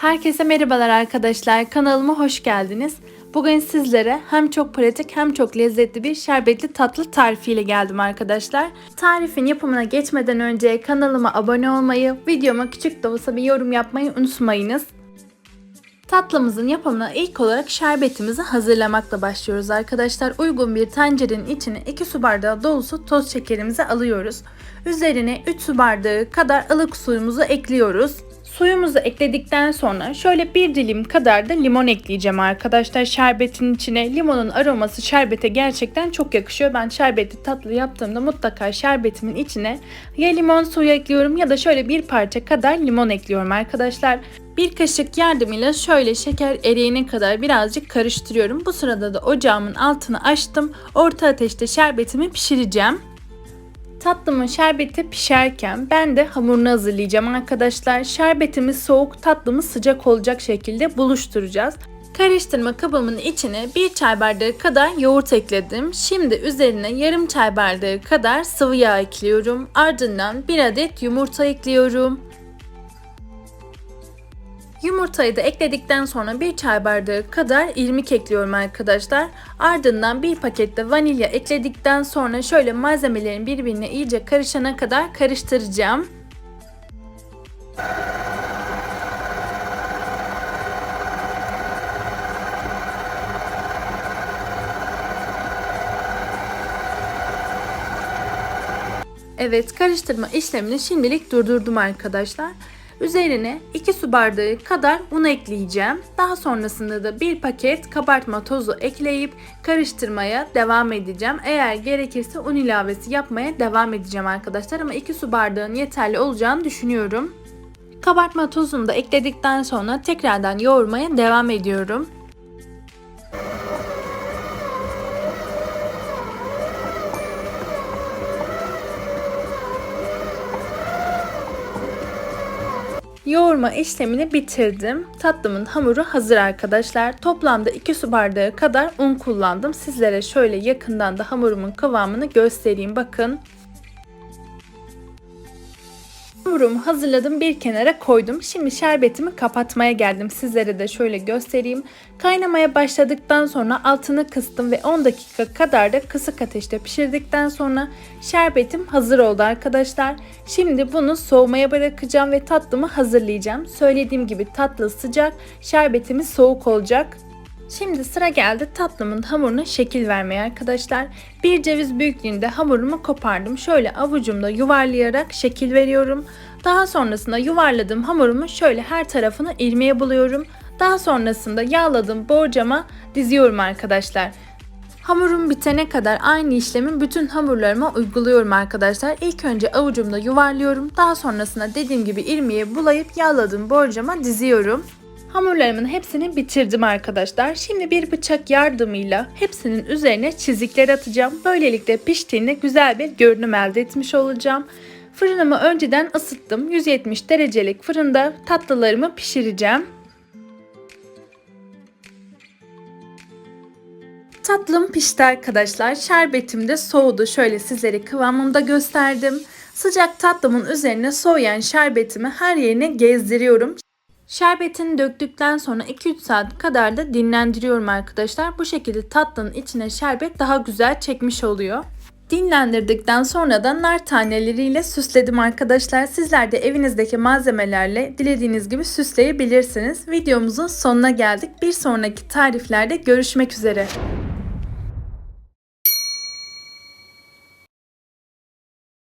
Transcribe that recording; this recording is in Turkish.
Herkese merhabalar arkadaşlar. Kanalıma hoş geldiniz. Bugün sizlere hem çok pratik hem çok lezzetli bir şerbetli tatlı tarifiyle geldim arkadaşlar. Tarifin yapımına geçmeden önce kanalıma abone olmayı, videoma küçük de olsa bir yorum yapmayı unutmayınız. Tatlımızın yapımına ilk olarak şerbetimizi hazırlamakla başlıyoruz arkadaşlar. Uygun bir tencerenin içine 2 su bardağı dolusu toz şekerimizi alıyoruz. Üzerine 3 su bardağı kadar ılık suyumuzu ekliyoruz. Suyumuzu ekledikten sonra şöyle bir dilim kadar da limon ekleyeceğim arkadaşlar şerbetin içine. Limonun aroması şerbete gerçekten çok yakışıyor. Ben şerbetli tatlı yaptığımda mutlaka şerbetimin içine ya limon suyu ekliyorum ya da şöyle bir parça kadar limon ekliyorum arkadaşlar. Bir kaşık yardımıyla şöyle şeker eriyene kadar birazcık karıştırıyorum. Bu sırada da ocağımın altını açtım. Orta ateşte şerbetimi pişireceğim. Tatlımın şerbeti pişerken ben de hamurunu hazırlayacağım arkadaşlar. Şerbetimiz soğuk, tatlımız sıcak olacak şekilde buluşturacağız. Karıştırma kabımın içine bir çay bardağı kadar yoğurt ekledim. Şimdi üzerine yarım çay bardağı kadar sıvı yağ ekliyorum. Ardından bir adet yumurta ekliyorum. Yumurtayı da ekledikten sonra bir çay bardağı kadar irmik ekliyorum arkadaşlar. Ardından bir pakette vanilya ekledikten sonra şöyle malzemelerin birbirine iyice karışana kadar karıştıracağım. Evet karıştırma işlemini şimdilik durdurdum arkadaşlar. Üzerine 2 su bardağı kadar un ekleyeceğim. Daha sonrasında da bir paket kabartma tozu ekleyip karıştırmaya devam edeceğim. Eğer gerekirse un ilavesi yapmaya devam edeceğim arkadaşlar ama 2 su bardağın yeterli olacağını düşünüyorum. Kabartma tozunu da ekledikten sonra tekrardan yoğurmaya devam ediyorum. Yoğurma işlemini bitirdim. Tatlımın hamuru hazır arkadaşlar. Toplamda 2 su bardağı kadar un kullandım. Sizlere şöyle yakından da hamurumun kıvamını göstereyim. Bakın. Hamurumu hazırladım bir kenara koydum. Şimdi şerbetimi kapatmaya geldim. Sizlere de şöyle göstereyim. Kaynamaya başladıktan sonra altını kıstım ve 10 dakika kadar da kısık ateşte pişirdikten sonra şerbetim hazır oldu arkadaşlar. Şimdi bunu soğumaya bırakacağım ve tatlımı hazırlayacağım. Söylediğim gibi tatlı sıcak, şerbetimiz soğuk olacak. Şimdi sıra geldi tatlımın hamuruna şekil vermeye arkadaşlar. Bir ceviz büyüklüğünde hamurumu kopardım. Şöyle avucumda yuvarlayarak şekil veriyorum. Daha sonrasında yuvarladığım hamurumu şöyle her tarafını irmiğe buluyorum. Daha sonrasında yağladığım borcama diziyorum arkadaşlar. Hamurum bitene kadar aynı işlemi bütün hamurlarıma uyguluyorum arkadaşlar. İlk önce avucumda yuvarlıyorum. Daha sonrasında dediğim gibi irmiğe bulayıp yağladığım borcama diziyorum. Hamurlarımın hepsini bitirdim arkadaşlar. Şimdi bir bıçak yardımıyla hepsinin üzerine çizikler atacağım. Böylelikle piştiğinde güzel bir görünüm elde etmiş olacağım. Fırınımı önceden ısıttım. 170 derecelik fırında tatlılarımı pişireceğim. Tatlım pişti arkadaşlar. Şerbetim de soğudu. Şöyle sizlere kıvamında gösterdim. Sıcak tatlımın üzerine soğuyan şerbetimi her yerine gezdiriyorum. Şerbetini döktükten sonra 2-3 saat kadar da dinlendiriyorum arkadaşlar. Bu şekilde tatlının içine şerbet daha güzel çekmiş oluyor. Dinlendirdikten sonra da nar taneleriyle süsledim arkadaşlar. Sizler de evinizdeki malzemelerle dilediğiniz gibi süsleyebilirsiniz. Videomuzun sonuna geldik. Bir sonraki tariflerde görüşmek üzere.